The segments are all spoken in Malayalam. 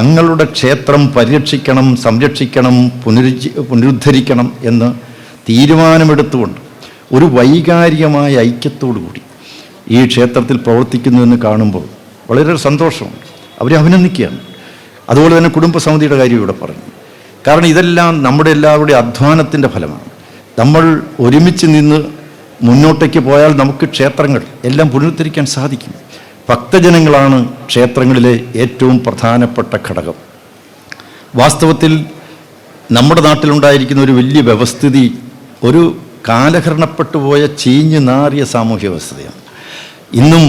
തങ്ങളുടെ ക്ഷേത്രം പരിരക്ഷിക്കണം സംരക്ഷിക്കണം പുനരുജ്ജ പുനരുദ്ധരിക്കണം എന്ന് തീരുമാനമെടുത്തുകൊണ്ട് ഒരു വൈകാരികമായ ഐക്യത്തോടു കൂടി ഈ ക്ഷേത്രത്തിൽ പ്രവർത്തിക്കുന്നു എന്ന് കാണുമ്പോൾ വളരെ സന്തോഷമുണ്ട്. അവരെ അഭിനന്ദിക്കുകയാണ്. അതുപോലെ തന്നെ കുടുംബസമിതിയുടെ കാര്യം ഇവിടെ പറഞ്ഞു. കാരണം ഇതെല്ലാം നമ്മുടെ എല്ലാവരുടെയും അധ്വാനത്തിന്റെ ഫലമാണ്. നമ്മൾ ഒരുമിച്ച് നിന്ന് മുന്നോട്ടേക്ക് പോയാൽ നമുക്ക് ക്ഷേത്രങ്ങൾ എല്ലാം പുനരുദ്ധരിക്കാൻ സാധിക്കും. ഭക്തജനങ്ങളാണ് ക്ഷേത്രങ്ങളിലെ ഏറ്റവും പ്രധാനപ്പെട്ട ഘടകം. വാസ്തവത്തിൽ നമ്മുടെ നാട്ടിലുണ്ടായിരിക്കുന്ന ഒരു വലിയ വ്യവസ്ഥിതി ഒരു കാലഹരണപ്പെട്ടു പോയ ചീഞ്ഞു നാറിയ സാമൂഹ്യ വ്യവസ്ഥയാണ് ഇന്നും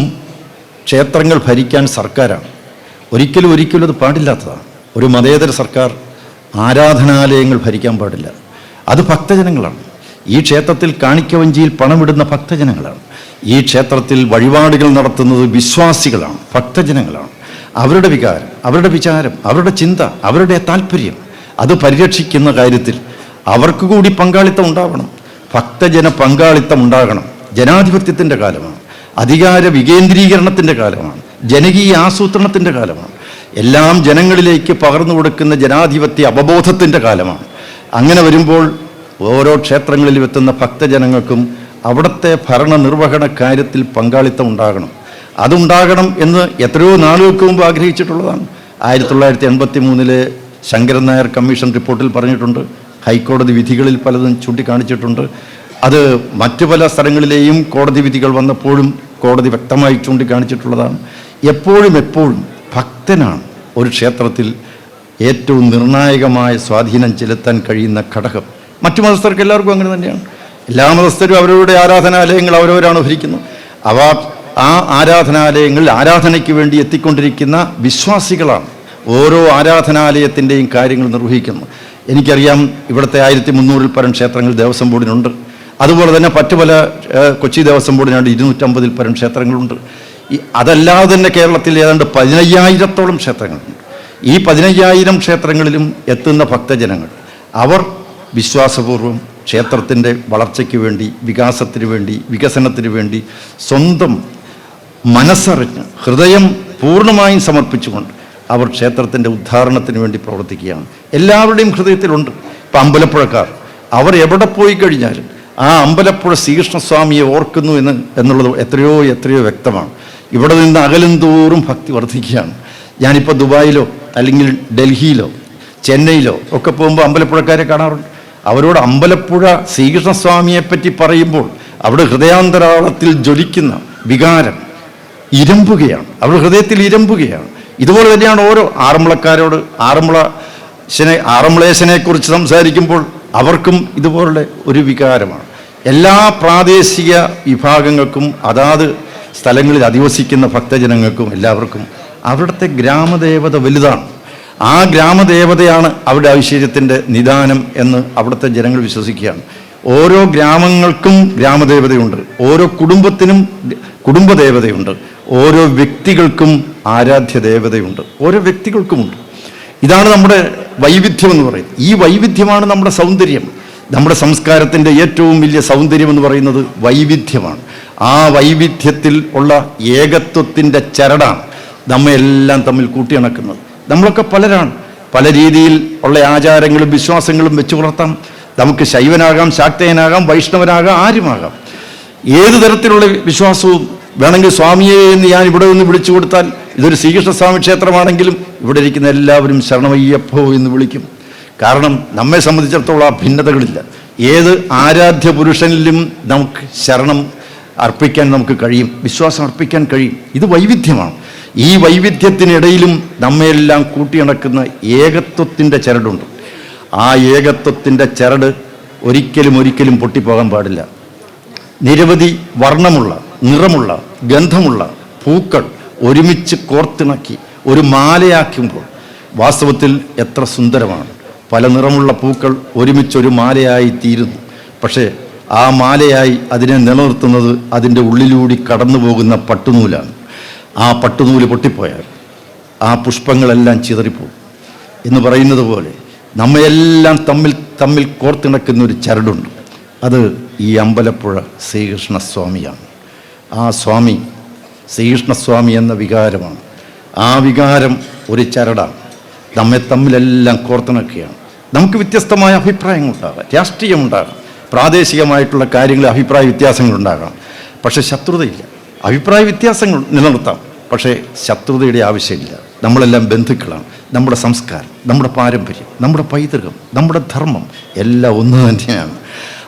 ക്ഷേത്രങ്ങൾ ഭരിക്കാൻ സർക്കാരാണ്. ഒരിക്കലും ഒരിക്കലും അത് പാടില്ലാത്തതാണ്. ഒരു മതേതര സർക്കാർ ആരാധനാലയങ്ങൾ ഭരിക്കാൻ പാടില്ല. അത് ഭക്തജനങ്ങളാണ്. ഈ ക്ഷേത്രത്തിൽ കാണിക്കവഞ്ചിയിൽ പണമിടുന്ന ഭക്തജനങ്ങളാണ്. ഈ ക്ഷേത്രത്തിൽ വഴിപാടുകൾ നടത്തുന്നത് വിശ്വാസികളാണ് ഭക്തജനങ്ങളാണ്. അവരുടെ വികാരം അവരുടെ വിചാരം അവരുടെ ചിന്ത അവരുടെ താല്പര്യം അത് പരിരക്ഷിക്കുന്ന കാര്യത്തിൽ അവർക്ക് കൂടി പങ്കാളിത്തം ഉണ്ടാവണം. ഭക്തജന പങ്കാളിത്തം ഉണ്ടാകണം. ജനാധിപത്യത്തിന്റെ കാലമാണ്. അധികാര വികേന്ദ്രീകരണത്തിന്റെ കാലമാണ്. ജനകീയ ആസൂത്രണത്തിന്റെ കാലമാണ്. എല്ലാം ജനങ്ങളിലേക്ക് പകർന്നു കൊടുക്കുന്ന ജനാധിപത്യ അവബോധത്തിന്റെ കാലമാണ്. അങ്ങനെ വരുമ്പോൾ ഓരോ ക്ഷേത്രങ്ങളിലും എത്തുന്ന ഭക്തജനങ്ങൾക്കും അവിടുത്തെ ഭരണനിർവഹണ കാര്യത്തിൽ പങ്കാളിത്തം ഉണ്ടാകണം. അതുണ്ടാകണം എന്ന് എത്രയോ നാളുകൾക്ക് മുമ്പ് ആഗ്രഹിച്ചിട്ടുള്ളതാണ്. ആയിരത്തി തൊള്ളായിരത്തി എൺപത്തി മൂന്നിലെ ശങ്കരൻ നായർ കമ്മീഷൻ റിപ്പോർട്ടിൽ പറഞ്ഞിട്ടുണ്ട്. ഹൈക്കോടതി വിധികളിൽ പലതും ചൂണ്ടിക്കാണിച്ചിട്ടുണ്ട്. അത് മറ്റു പല സ്ഥലങ്ങളിലെയും കോടതി വിധികൾ വന്നപ്പോഴും കോടതി വ്യക്തമായി ചൂണ്ടിക്കാണിച്ചിട്ടുള്ളതാണ്. എപ്പോഴും എപ്പോഴും ഭക്തനാണ് ഒരു ക്ഷേത്രത്തിൽ ഏറ്റവും നിർണായകമായ സ്വാധീനം ചെലുത്താൻ കഴിയുന്ന ഘടകം. മറ്റു മതസ്ഥർക്ക് എല്ലാവർക്കും അങ്ങനെ തന്നെയാണ്. എല്ലാ മതസ്ഥരും അവരവരുടെ ആരാധനാലയങ്ങൾ അവരവരാണ് ഭരിക്കുന്നത്. അവ ആ ആരാധനാലയങ്ങളിൽ ആരാധനയ്ക്ക് വേണ്ടി എത്തിക്കൊണ്ടിരിക്കുന്ന വിശ്വാസികളാണ് ഓരോ ആരാധനാലയത്തിന്റെയും കാര്യങ്ങൾ നിർവഹിക്കുന്നത് എനിക്കറിയാം ഇവിടുത്തെ ആയിരത്തി മുന്നൂറിൽ പരം ക്ഷേത്രങ്ങൾ ദേവസ്വം ബോർഡിനുണ്ട്. അതുപോലെ തന്നെ മറ്റു പല കൊച്ചി ദേവസ്വം ബോർഡിനാണ്ട് ഇരുന്നൂറ്റമ്പതിൽ പരം ക്ഷേത്രങ്ങളുണ്ട്. ഈ അതല്ലാതെ തന്നെ കേരളത്തിൽ ഏതാണ്ട് പതിനയ്യായിരത്തോളം ക്ഷേത്രങ്ങളുണ്ട്. ഈ പതിനയ്യായിരം ക്ഷേത്രങ്ങളിലും എത്തുന്ന ഭക്തജനങ്ങൾ അവർ വിശ്വാസപൂർവം ക്ഷേത്രത്തിന്റെ വളർച്ചയ്ക്ക് വേണ്ടി വികാസത്തിന് വേണ്ടി വികസനത്തിന് വേണ്ടി സ്വന്തം മനസ്സറിഞ്ഞ് ഹൃദയം പൂർണമായും സമർപ്പിച്ചുകൊണ്ട് അവർ ക്ഷേത്രത്തിന്റെ ഉദ്ധാരണത്തിന് വേണ്ടി പ്രവർത്തിക്കുകയാണ്. എല്ലാവരുടെയും ഹൃദയത്തിലുണ്ട്. ഇപ്പം അമ്പലപ്പുഴക്കാർ അവർ എവിടെ പോയി കഴിഞ്ഞാലും ആ അമ്പലപ്പുഴ ശ്രീകൃഷ്ണസ്വാമിയെ ഓർക്കുന്നു എന്ന് എന്നുള്ളത് എത്രയോ എത്രയോ വ്യക്തമാണ്. ഇവിടെ നിന്ന് അകലും തോറും ഭക്തി വർദ്ധിക്കുകയാണ്. ഞാനിപ്പോൾ ദുബായിലോ അല്ലെങ്കിൽ ഡൽഹിയിലോ ചെന്നൈയിലോ ഒക്കെ പോകുമ്പോൾ അമ്പലപ്പുഴക്കാരെ കാണാറുണ്ട്. അവരോട് അമ്പലപ്പുഴ ശ്രീകൃഷ്ണസ്വാമിയെ പറ്റി പറയുമ്പോൾ അവിടെ ഹൃദയാന്തരാളത്തിൽ ജ്വലിക്കുന്ന വികാരം ഇരമ്പുകയാണ്. അവരുടെ ഹൃദയത്തിൽ ഇരമ്പുകയാണ്. ഇതുപോലെ തന്നെയാണ് ഓരോ ആറന്മുളക്കാരോട് ആറന്മുള ശനെ ആറന്മുളേശനെ കുറിച്ച് സംസാരിക്കുമ്പോൾ അവർക്കും ഇതുപോലെ ഒരു വികാരമാണ്. എല്ലാ പ്രാദേശിക വിഭാഗങ്ങൾക്കും അതാത് സ്ഥലങ്ങളിൽ അധിവസിക്കുന്ന ഭക്തജനങ്ങൾക്കും എല്ലാവർക്കും അവിടുത്തെ ഗ്രാമദേവത വലുതാണ്. ആ ഗ്രാമദേവതയാണ് അവിടെ ഐശ്വര്യത്തിന്റെ നിദാനം എന്ന് അവിടുത്തെ ജനങ്ങൾ വിശ്വസിക്കുകയാണ്. ഓരോ ഗ്രാമങ്ങൾക്കും ഗ്രാമദേവതയുണ്ട്. ഓരോ കുടുംബത്തിനും കുടുംബദേവതയുണ്ട്. ഓരോ വ്യക്തികൾക്കും ആരാധ്യ ദേവതയുണ്ട് ഓരോ വ്യക്തികൾക്കുമുണ്ട്. ഇതാണ് നമ്മുടെ വൈവിധ്യം എന്ന് പറയുന്നത്. ഈ വൈവിധ്യമാണ് നമ്മുടെ സൗന്ദര്യം. നമ്മുടെ സംസ്കാരത്തിന്റെ ഏറ്റവും വലിയ സൗന്ദര്യം എന്ന് പറയുന്നത് വൈവിധ്യമാണ്. ആ വൈവിധ്യത്തിൽ ഉള്ള ഏകത്വത്തിന്റെ ചരടാണ് നമ്മയെല്ലാം തമ്മിൽ കൂട്ടിയിണക്കുന്നത്. നമ്മളൊക്കെ പലരാണ്. പല രീതിയിൽ ഉള്ള ആചാരങ്ങളും വിശ്വാസങ്ങളും വെച്ച് പുലർത്താം. നമുക്ക് ശൈവനാകാം ശാക്തയനാകാം വൈഷ്ണവനാകാം ആരുമാകാം. ഏത് തരത്തിലുള്ള വിശ്വാസവും വേണമെങ്കിൽ സ്വാമിയെ എന്ന് ഞാൻ ഇവിടെ നിന്ന് വിളിച്ചു കൊടുത്താൽ ഇതൊരു ശ്രീകൃഷ്ണസ്വാമി ക്ഷേത്രമാണെങ്കിലും ഇവിടെ ഇരിക്കുന്ന എല്ലാവരും ശരണമയ്യപ്പോ എന്ന് വിളിക്കും. കാരണം നമ്മെ സംബന്ധിച്ചിടത്തോളം ആ ഭിന്നതകളില്ല. ഏത് ആരാധ്യ പുരുഷനിലും നമുക്ക് ശരണം അർപ്പിക്കാൻ നമുക്ക് കഴിയും. വിശ്വാസം അർപ്പിക്കാൻ കഴിയും. ഇത് വൈവിധ്യമാണ്. ഈ വൈവിധ്യത്തിനിടയിലും നമ്മയെല്ലാം കൂട്ടിയിണക്കുന്ന ഏകത്വത്തിന്റെ ചരടുണ്ട്. ആ ഏകത്വത്തിന്റെ ചരട് ഒരിക്കലും ഒരിക്കലും പൊട്ടിപ്പോകാൻ പാടില്ല. നിരവധി വർണമുള്ള നിറമുള്ള ഗന്ധമുള്ള പൂക്കൾ ഒരുമിച്ച് കോർത്തിണക്കി ഒരു മാലയാക്കുമ്പോൾ വാസ്തവത്തിൽ എത്ര സുന്ദരമാണ്. പല നിറമുള്ള പൂക്കൾ ഒരുമിച്ചൊരു മാലയായി തീരുന്നു. പക്ഷേ ആ മാലയായി അതിനെ നിലനിർത്തുന്നത് അതിന്റെ ഉള്ളിലൂടി കടന്നു പോകുന്ന പട്ടുനൂലാണ്. ആ പട്ടുനൂൽ പൊട്ടിപ്പോയാൽ ആ പുഷ്പങ്ങളെല്ലാം ചിതറിപ്പോകും. എന്ന് പറയുന്നത് പോലെ നമ്മയെല്ലാം തമ്മിൽ തമ്മിൽ കോർത്തിണക്കുന്ന ഒരു ചരടുണ്ട്. അത് ഈ അമ്പലപ്പുഴ ശ്രീകൃഷ്ണസ്വാമിയാണ്. ആ സ്വാമി ശ്രീകൃഷ്ണസ്വാമി എന്ന വികാരമാണ്. ആ വികാരം ഒരു ചരടാണ്. നമ്മെ തമ്മിലെല്ലാം കോർത്തിണക്കുകയാണ്. നമുക്ക് വ്യത്യസ്തമായ അഭിപ്രായങ്ങളുണ്ടാകാം രാഷ്ട്രീയമുണ്ടാകാം പ്രാദേശികമായിട്ടുള്ള കാര്യങ്ങളിൽ അഭിപ്രായ വ്യത്യാസങ്ങളുണ്ടാകാം പക്ഷേ ശത്രുതയില്ല. അഭിപ്രായ വ്യത്യാസങ്ങൾ നിലനിർത്താം. പക്ഷേ ശത്രുതയുടെ ആവശ്യമില്ല. നമ്മളെല്ലാം ബന്ധുക്കളാണ്. നമ്മുടെ സംസ്കാരം നമ്മുടെ പാരമ്പര്യം നമ്മുടെ പൈതൃകം നമ്മുടെ ധർമ്മം എല്ലാം ഒന്ന് തന്നെയാണ്.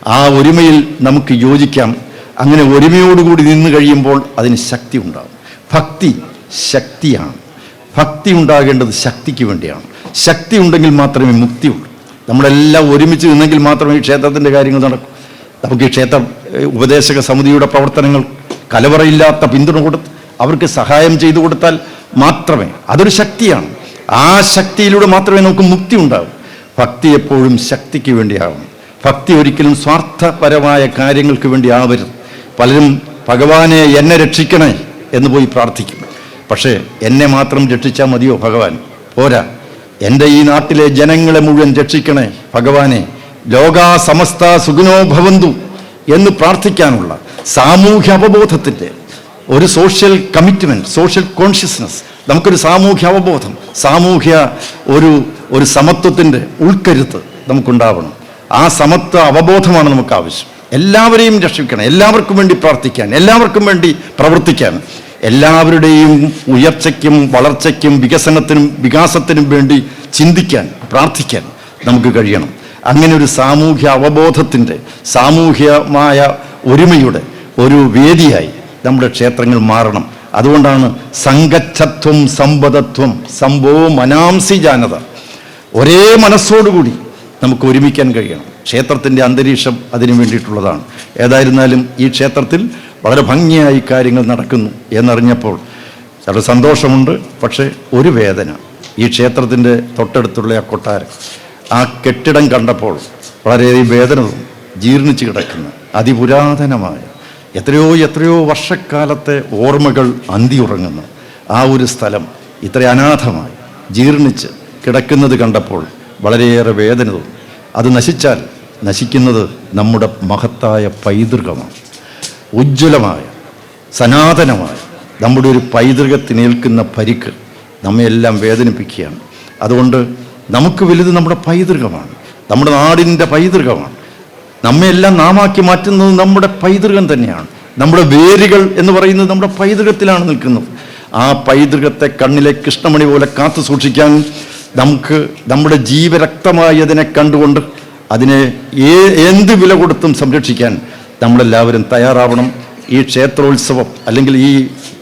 ആ ഒരുമയിൽ നമുക്ക് യോജിക്കാം. അങ്ങനെ ഒരുമയോടുകൂടി നിന്ന് കഴിയുമ്പോൾ അതിന് ശക്തി ഉണ്ടാകും. ഭക്തി ശക്തിയാണ്. ഭക്തി ഉണ്ടാകേണ്ടത് ശക്തിക്ക് വേണ്ടിയാണ്. ശക്തി ഉണ്ടെങ്കിൽ മാത്രമേ മുക്തിയുള്ളൂ. നമ്മളെല്ലാം ഒരുമിച്ച് നിന്നെങ്കിൽ മാത്രമേ ഈ ക്ഷേത്രത്തിന്റെ കാര്യങ്ങൾ നടക്കൂ. നമുക്ക് ഈ ക്ഷേത്ര ഉപദേശക സമിതിയുടെ പ്രവർത്തനങ്ങൾ കലവറയില്ലാത്ത പിന്തുണ കൊടുത്ത് അവർക്ക് സഹായം ചെയ്തു കൊടുത്താൽ മാത്രമേ അതൊരു ശക്തിയാണ്. ആ ശക്തിയിലൂടെ മാത്രമേ നമുക്ക് മുക്തി ഉണ്ടാവും. ഭക്തി എപ്പോഴും ശക്തിക്ക് വേണ്ടിയാവണം. ഭക്തി ഒരിക്കലും സ്വാർത്ഥപരമായ കാര്യങ്ങൾക്ക് വേണ്ടി ആവരുത് പലരും ഭഗവാനെ എന്നെ രക്ഷിക്കണേ എന്ന് പോയി പ്രാർത്ഥിക്കും. പക്ഷേ എന്നെ മാത്രം രക്ഷിച്ചാൽ മതിയോ ഭഗവാൻ? പോരാ. എന്റെ ഈ നാട്ടിലെ ജനങ്ങളെ മുഴുവൻ രക്ഷിക്കണേ ഭഗവാനെ. ലോകാ സമസ്ത സുഖിനോ ഭവന്തു എന്ന് പ്രാർത്ഥിക്കാനുള്ള സാമൂഹ്യ അവബോധത്തിന്റെ ഒരു സോഷ്യൽ കമ്മിറ്റ്മെന്റ് സോഷ്യൽ കോൺഷ്യസ്നസ് നമുക്കൊരു സാമൂഹ്യ അവബോധം സാമൂഹ്യ ഒരു ഒരു സമത്വത്തിന്റെ ഉൾക്കരുത്ത് നമുക്കുണ്ടാവണം. ആ സമത്വ അവബോധമാണ് നമുക്ക് ആവശ്യം എല്ലാവരെയും രക്ഷിക്കണം എല്ലാവർക്കും വേണ്ടി പ്രാർത്ഥിക്കാൻ എല്ലാവർക്കും വേണ്ടി പ്രവർത്തിക്കാൻ. എല്ലാവരുടെയും ഉയർച്ചയ്ക്കും വളർച്ചയ്ക്കും വികസനത്തിനും വികാസത്തിനും വേണ്ടി ചിന്തിക്കാൻ പ്രാർത്ഥിക്കാൻ നമുക്ക് കഴിയണം. അങ്ങനെ ഒരു സാമൂഹ്യ അവബോധത്തിന്റെ സാമൂഹ്യമായ ഒരുമയുടെ ഒരു വേദിയായി നമ്മുടെ ക്ഷേത്രങ്ങൾ മാറണം. അതുകൊണ്ടാണ് സംഘച്ഛത്വം സമ്പദത്വം സംഭവ മനാംസി ജാനത. ഒരേ മനസ്സോടുകൂടി നമുക്ക് ഒരുമിക്കാൻ കഴിയണം. ക്ഷേത്രത്തിന്റെ അന്തരീക്ഷം അതിനു വേണ്ടിയിട്ടുള്ളതാണ്. ഏതായിരുന്നാലും ഈ ക്ഷേത്രത്തിൽ വളരെ ഭംഗിയായി കാര്യങ്ങൾ നടക്കുന്നു എന്നറിഞ്ഞപ്പോൾ വളരെ സന്തോഷമുണ്ട്. പക്ഷേ ഒരു വേദന. ഈ ക്ഷേത്രത്തിന്റെ തൊട്ടടുത്തുള്ള ആ കൊട്ടാരം. ആ കെട്ടിടം കണ്ടപ്പോൾ വളരെയധികം വേദന ജീർണിച്ച് കിടക്കുന്ന. അതിപുരാതനമായ എത്രയോ എത്രയോ വർഷക്കാലത്തെ ഓർമ്മകൾ അന്തിയുറങ്ങുന്ന. ആ ഒരു സ്ഥലം ഇത്ര അനാഥമായി ജീർണിച്ച് കിടക്കുന്നത് കണ്ടപ്പോൾ വളരെയേറെ വേദന തോന്നി. അത് നശിച്ചാൽ നശിക്കുന്നത് നമ്മുടെ മഹത്തായ പൈതൃകമാണ്. ഉജ്ജ്വലമായ സനാതനമായ നമ്മുടെ ഒരു പൈതൃകത്തിനേൽക്കുന്ന പരിക്ക് നമ്മയെല്ലാം വേദനിപ്പിക്കുകയാണ്. അതുകൊണ്ട് നമുക്ക് വലുത് നമ്മുടെ പൈതൃകമാണ്. നമ്മുടെ നാടിന്റെ പൈതൃകമാണ്. നമ്മയെല്ലാം നാമാക്കി മാറ്റുന്നത് നമ്മുടെ പൈതൃകം തന്നെയാണ്. നമ്മുടെ വേരുകൾ എന്ന് പറയുന്നത് നമ്മുടെ പൈതൃകത്തിലാണ് നിൽക്കുന്നത്. ആ പൈതൃകത്തെ കണ്ണിലെ കൃഷ്ണമണി പോലെ കാത്തു സൂക്ഷിക്കാൻ നമുക്ക് നമ്മുടെ ജീവരക്തമായി അതിനെ കണ്ടുകൊണ്ട് അതിനെ ഏ എന്ത് വില കൊടുത്തും സംരക്ഷിക്കാൻ നമ്മളെല്ലാവരും തയ്യാറാവണം. ഈ ക്ഷേത്രോത്സവം അല്ലെങ്കിൽ ഈ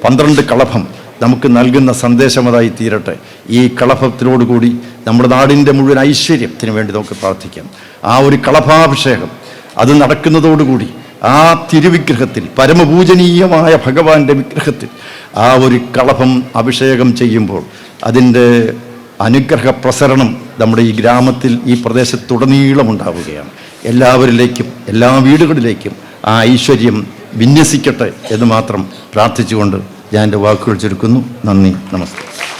പന്ത്രണ്ട് കളഭം നമുക്ക് നൽകുന്ന സന്ദേശം അതായി തീരട്ടെ. ഈ കളഭത്തിനോടുകൂടി നമ്മുടെ നാടിന്റെ മുഴുവൻ ഐശ്വര്യത്തിന് വേണ്ടി നമുക്ക് പ്രാർത്ഥിക്കാം. ആ ഒരു കളഭാഭിഷേകം അത് നടക്കുന്നതോടുകൂടി ആ തിരുവിഗ്രഹത്തിൽ പരമപൂജനീയമായ ഭഗവാന്റെ വിഗ്രഹത്തിൽ ആ ഒരു കളഭം അഭിഷേകം ചെയ്യുമ്പോൾ അതിന്റെ അനുഗ്രഹ പ്രസരണം നമ്മുടെ ഈ ഗ്രാമത്തിൽ ഈ പ്രദേശത്തുടനീളം ഉണ്ടാവുകയാണ്. എല്ലാവരിലേക്കും എല്ലാ വീടുകളിലേക്കും ആ ഐശ്വര്യം വിന്യസിക്കട്ടെ എന്ന് മാത്രം പ്രാർത്ഥിച്ചുകൊണ്ട് ഞാൻ എന്റെ വാക്കുകൾ ചുരുക്കുന്നു. നന്ദി നമസ്കാരം.